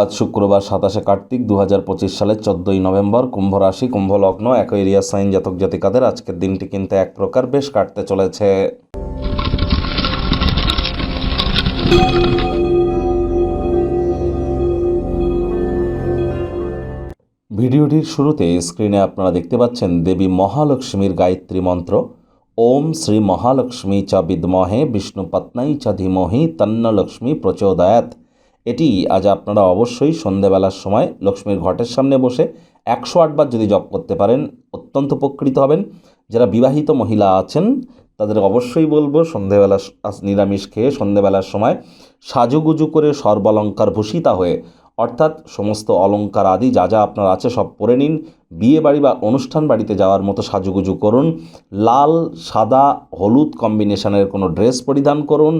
আজ শুক্রবার সাতাশে কার্তিক দু হাজার পঁচিশ সালের চোদ্দোই নভেম্বর কুম্ভ রাশি, কুম্ভ লগ্ন এরিয়া সাইন জাতক জাতিকাদের আজকের দিনটি কিন্তু এক প্রকার বেশ কাটতে চলেছে। ভিডিওটির শুরুতে স্ক্রিনে আপনারা দেখতে পাচ্ছেন দেবী মহালক্ষ্মীর গায়ত্রী মন্ত্র। ওম শ্রী মহালক্ষ্মী চ বিদ্মহে বিষ্ণুপত্নাই চা ধীমহি, তন্নলক্ষ্মী প্রচোদয়াত। এটি আজ আপনারা অবশ্যই সন্ধেবেলার সময় লক্ষ্মীর ঘটের সামনে বসে একশো আটবার যদি জপ করতে পারেন, অত্যন্ত উপকৃত হবেন। যারা বিবাহিত মহিলা আছেন, তাদের অবশ্যই বলব সন্ধেবেলা নিরামিষ খেয়ে সন্ধেবেলার সময় সাজুগুজু করে সর্বালঙ্কার ভূষিতা হয়ে অর্থাৎ সমস্ত অলঙ্কার আদি যা যা আপনার আছে সব পরে নিন। বিয়ে বাড়ি বা অনুষ্ঠান বাড়িতে যাওয়ার মতো সাজুগুজু করুন। লাল, সাদা, হলুদ কম্বিনেশনের কোনো ড্রেস পরিধান করুন।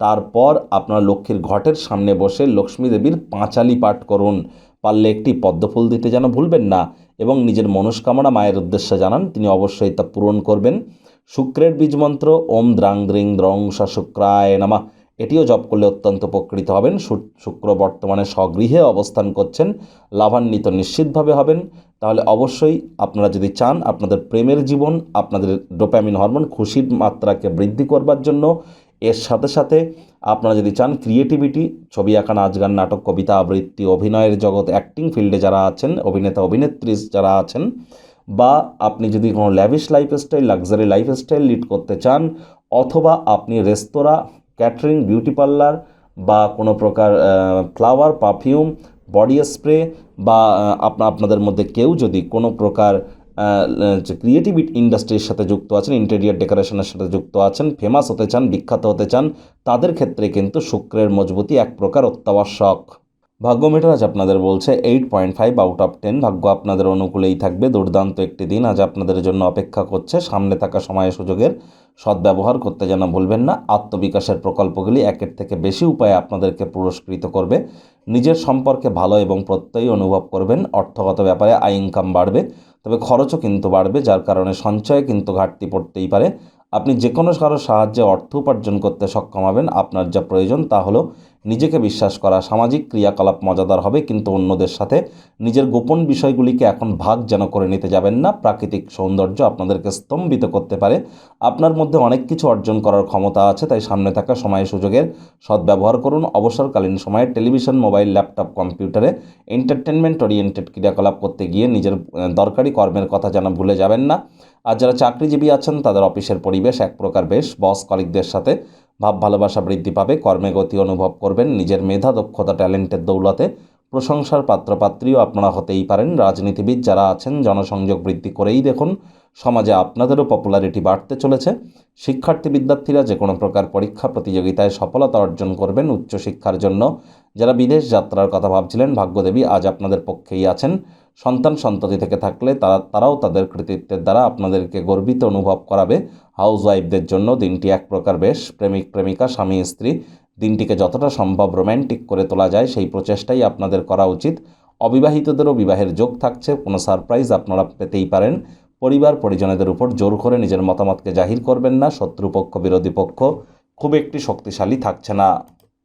তারপর আপনার লক্ষ্মীর ঘটের সামনে বসে লক্ষ্মী দেবীর পাঁচালি পাঠ করুন। পারলে একটি পদ্মফুল দিতে যেন ভুলবেন না এবং নিজের মনস্কামনা মায়ের উদ্দেশ্যে জানান, তিনি অবশ্যই তা পূরণ করবেন। শুক্রের বীজমন্ত্র, ওম দ্রাং দ্রিং দ্রং শুক্রায় নামা। এটিও জপ করলে অত্যন্ত উপকৃত হবেন। শুক্র বর্তমানে স্বগৃহে অবস্থান করছেন। লাভান্বিত নিশ্চিতভাবে হবেন। তাহলে অবশ্যই আপনারা যদি চান আপনাদের প্রেমের জীবন, আপনাদের ডোপ্যামিন হরমোন খুশির মাত্রাকে বৃদ্ধি করবার জন্য, এর সাথে সাথে আপনারা যদি চান ক্রিয়েটিভিটি, ছবি আঁকা, নাচ গান, নাটক, কবিতা আবৃত্তি, অভিনয়ের জগৎ, অ্যাক্টিং ফিল্ডে যারা আছেন, অভিনেতা অভিনেত্রী যারা আছেন, বা আপনি যদি কোনো lavish lifestyle luxury lifestyle lead করতে চান, অথবা আপনি রেস্তোরাঁ ক্যাটারিং, বিউটি পার্লার বা কোনো প্রকার ফ্লাওয়ার, পারফিউম, বডি স্প্রে বা আপনা, আপনাদের মধ্যে কেউ যদি কোনো প্রকার ক্রিয়েটিভ ইন্ডাস্ট্রির সাথে যুক্ত আছেন, ইন্টেরিয়ার ডেকোরেশনের সাথে যুক্ত আছেন, ফেমাস হতে চান, বিখ্যাত হতে চান, তাদের ক্ষেত্রে কিন্তু শুক্রের মজবুতি এক প্রকার অত্যাবশ্যক। ভাগ্য মিটার আজ আপনাদের বলছে eight point five out of ten ভাগ্য আপনাদের অনুকূলেই থাকবে, দুর্দান্ত একটি দিন। আজ আপনাদের জন্য অপেক্ষা করছে, সামনে থাকা সময় সুযোগের সদ্ব্যবহার করতে যেন ভুলবেন না। আত্মবিকাশের প্রকল্পগুলি একের থেকে বেশি উপায়ে আপনাদেরকে পুরস্কৃত করবে। নিজের সম্পর্কে ভালো এবং প্রত্যয়ী অনুভব করবেন। অর্থগত ব্যাপারে আয় ইনকাম বাড়বে, তবে খরচও কিন্তু বাড়বে, যার কারণে সঞ্চয়ে কিন্তু ঘাটতি পড়তেই পারে। আপনি যে কোনো কারও সাহায্যে অর্থ উপার্জন করতে সক্ষম হবেন, আপনার যা প্রয়োজন তা হলো নিজেকে বিশ্বাস করা, সামাজিক ক্রিয়াকলাপ মজাদার হবে, কিন্তু অন্যদের সাথে নিজের গোপন বিষয়গুলিকে এখন ভাগ যেন করে নিতে যাবেন না, প্রাকৃতিক সৌন্দর্য আপনাদেরকে স্তম্ভিত করতে পারে। আপনার মধ্যে অনেক কিছু অর্জন করার ক্ষমতা আছে, তাই সামনে থাকা সময় সুযোগের সদ্ব্যবহার করুন। অবসরকালীন সময়ে টেলিভিশন, মোবাইল, ল্যাপটপ, কম্পিউটারে এন্টারটেনমেন্ট ওরিয়েন্টেড ক্রিয়াকলাপ করতে গিয়ে নিজের দরকারি কর্মের কথা যেন ভুলে যাবেন না। আর যারা চাকরিজীবী আছেন, তাদের অফিসের পরিবেশ এক প্রকার বেশ। বস কলিকদের সাথে ভাব ভালোবাসা বৃদ্ধি পাবে, কর্মে গতি অনুভব করবেন, নিজের মেধা, দক্ষতা, ট্যালেন্টের দৌলতে প্রশংসার পাত্রপাত্রীও আপনারা হতেই পারেন। রাজনীতিবিদ যারা আছেন, জনসংযোগ বৃদ্ধি করেই দেখুন, সমাজে আপনাদেরও পপুলারিটি বাড়তে চলেছে। শিক্ষার্থী বিদ্যার্থীরা যে কোনো প্রকার পরীক্ষা প্রতিযোগিতায় সফলতা অর্জন করবেন উচ্চশিক্ষার জন্য। যারা বিদেশ যাত্রার কথা ভাবছিলেন, ভাগ্যদেবী আজ আপনাদের পক্ষেই আছেন। সন্তান সন্ততি থেকে থাকলে তারা, তারাও তাদের কৃতিত্বের দ্বারা আপনাদেরকে গর্বিত অনুভব করাবে। হাউস ওয়াইফদের জন্য দিনটি এক প্রকার বেশ। প্রেমিক, প্রেমিকা, স্বামী, স্ত্রী, দিনটিকে যতটা সম্ভব রোম্যান্টিক করে তোলা যায়, সেই প্রচেষ্টাই আপনাদের করা উচিত। অবিবাহিতদেরও বিবাহের যোগ থাকছে, কোনো সারপ্রাইজ আপনারা পেতেই পারেন। পরিবার, পরিজনেদের উপর জোর করে নিজের মতামতকে জাহির করবেন না, শত্রুপক্ষ, বিরোধী পক্ষ খুব একটি শক্তিশালী থাকছে না।